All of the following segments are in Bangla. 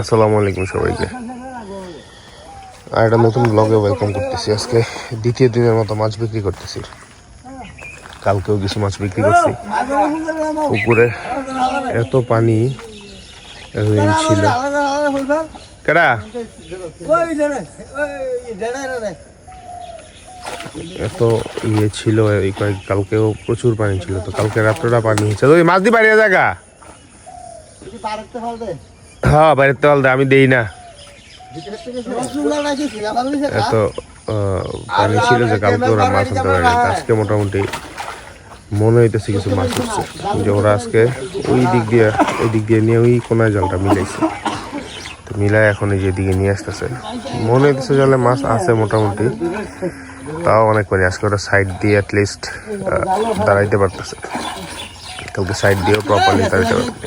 আসসালামু আলাইকুম সবাইকে। আর একটা নতুন ব্লগে ওয়েলকাম করতেছি। আজকে দ্বিতীয় দিনের মতো মাছ বিক্রি করতেছি। কালকেও কিছু মাছ বিক্রি করছি। পুকুরে এত পানি ছিল। কেডা? এত ইয়ে ছিল কালকেও প্রচুর পানি ছিল। তো কালকে রাত্রটা পানি হয়েছে। মাছ দিয়ে বাড়িয়ে জায়গা হ্যাঁ বাইরের তো আলাদা আমি দেই না। এত পানি ছিল যে কালকে ওরা মাছ আনতে পারে আজকে মোটামুটি মনে হইতেছে কিছু মাছ উঠছে যে ওরা আজকে ওই দিক দিয়ে ওই দিক দিয়ে নিয়ে ওই কোনায় জালটা মিলাইছে। তো মিলায় এখন এই যে দিকে নিয়ে আসতেছে। মনে হইতেছে জলে মাছ আছে মোটামুটি তাও অনেক পানি আজকে ওরা সাইড দিয়ে অ্যাটলিস্ট দাঁড়াইতে পারতেছে। কালকে সাইড দিয়েও প্রপারলি দাঁড়াইতে পারতেছে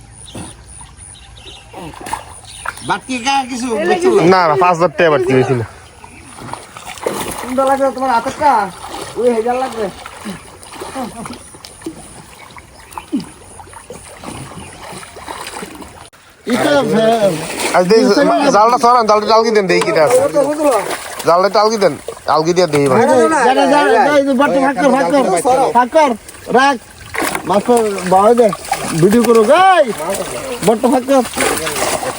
বাকি কা কিছু না না পাঁচ হাজার টাকা বাড়তি হয়েছি লাগবে তোমার হাতেরটা ওই হেজার লাগবে। দেই জালটা সরান জালটা টালকি দেন কিটা আছে। জালটা টালকি দেন টালকি দিয়ে দেই রাখ। মাছ দে ভিডিও করো গাই বট্ট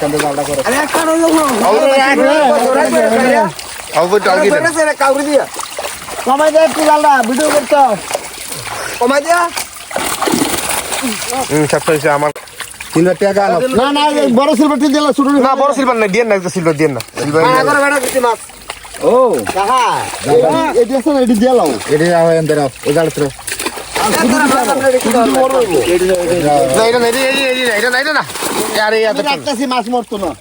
ফাঁক কর অল্প টালকি দেন কমাই দে একটু জালটা ভিডিও করতে কমাই দিয়া। হুম সব আমার। টাকা না না বড় সিলভারটি দিলা শুরু না বড় সিলভার নাই দিয়ে না একটা সিলভার দিয়ে না। সিলভার ও কাহা না দিয়ে আও ওই না না এটা মাছ মরতো না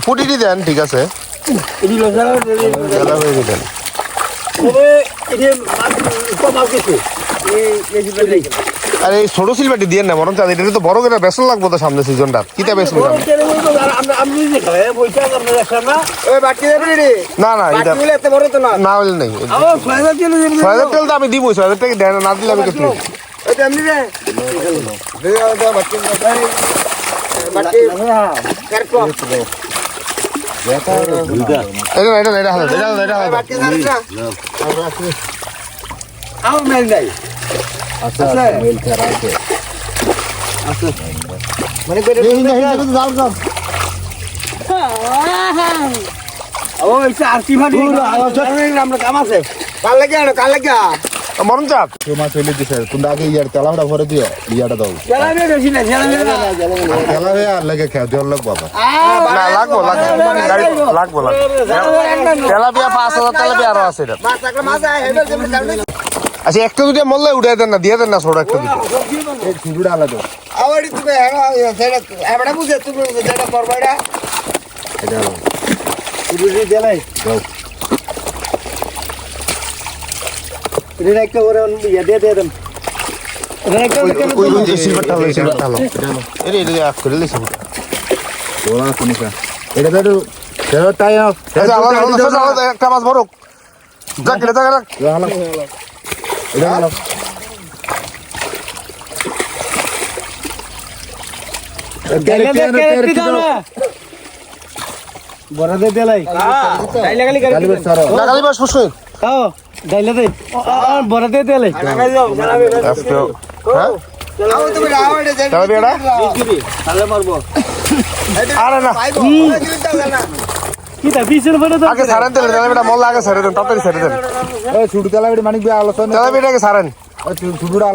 ফুটি দিয়ে দেন ঠিক আছে দেন আরে এই ছোট সিলভারটি দিয়ে না বরং এটা তো বড় করে বেসন লাগবো তো সামনে সিজনটা কিটা বেসন না? না এটা না? হলে নেই ছয় হাজার টাকা তো আমি দিব ছয় হাজার টাকা দেয় না না দিলে আমি কিছু এটা না, এটা না, এটা হাজার এটা হাজার, এটা হাজার জাল কর মরণ চাপ। মাছ হইলে দিছে তোমরা আগে ইয়ার তেলাটা ভরে দিও ইয়াটা দাও। তেলা হয়ে আর লাগে খেয়ে দেওয়ার লোক বাবা না লাগবো লাগবো লাগবো লাগবো তেলাপিয়া পাঁচ হাজার তেলাপিয়া আরও আছে এটা। আচ্ছা একটা দুটো মরলে উঠে দেন না দিয়ে দেন না ছোট একটা দুটো। ছুটুটা আলাদা এটা। দাও। ওই ওই যে সিলভারটা হলো সিলভারটা হলো। এটা এটা করে ওরা তেল তাই আও আচ্ছা একটা মাছ বড় যাক এটা যাক এটা বড়দের দেলাই। গালি বেশ না গালি বাস ফুসুই খাও ডাইলে দে। দেলাই। আজকে হ্যাঁ? আরে না। বিশের তো আগে সারেন তেল তেলাপিয়াটা মরলে আগে সারে দেন তাড়াতাড়ি সারে দেন। এই ছুটু তেলা বেড়ি মানিক আলোচনা সারেন ছুটুটা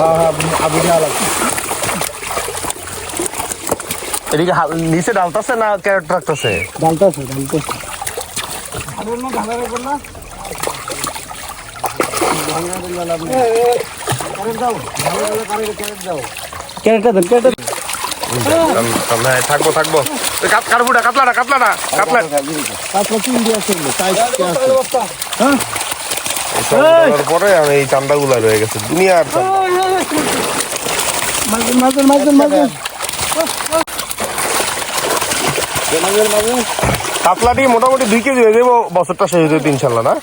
হ্যাঁ হ্যাঁ আবুটা আলাদা। এদিকে নিচে ডালতাছে না ক্যারেট রাখতেছে? ডালতাছে ডালতাছে। ক্যারেটটা দেন ক্যারেটটা থাকব থাকব। কারফুটা কাতলাটা কাতলাটা কাতলা তিন দিয়ে আছে আছে দেওয়ার পরে আমি এই চান্দাগুলা রয়ে গেছে। দুনিয়ার চান্দা। মাঝেন মাঝেন কাতলাটি মোটামুটি দুই কেজি হয়ে যাব। বছরটা শেষ হয়ে ইনশাল্লাহ না?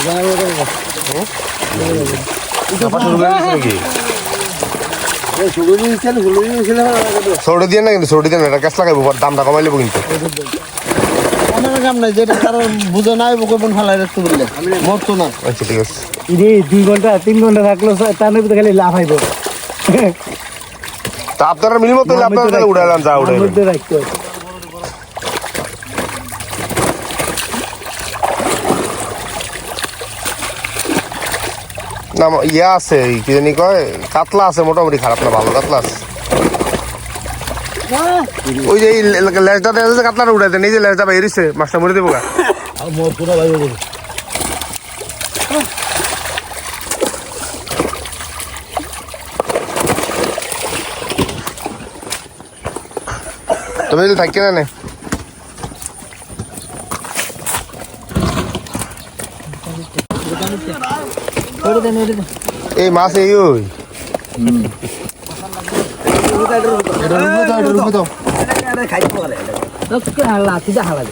শুরু করে দিছে নাকি? সৌড়ে দিয়ে না কিন্তু সৌড়ে দিয়ে না এটা ক্যাশ লাগাইবো দামটা কমাই লেবো কিন্তু। আমার কাম নাই যেটা তার বুঝে নাই বুকে বোন ফালাই রাখতে বললে। মরতো না। আচ্ছা ঠিক আছে। রে দুই ঘণ্টা তিন ঘণ্টা থাকল তার মধ্যে খালি লাভ তা আপনারা মিল মতো হলে আপনারা তাহলে উড়াইলাম যা রাখতে হবে। না ইয়া আছে কি জানি কয়? কাতলা আছে মোটামুটি খারাপ না ভালো কাতলা আছে। ওই যে লেজটা আছে কাতলাটা উড়াই দেন যে লেজটা বাইরিছে মাছটা মরে দেবো গা। তুমি যদি থাকি না নে এই মাছ এই ওই। হালা, হালা।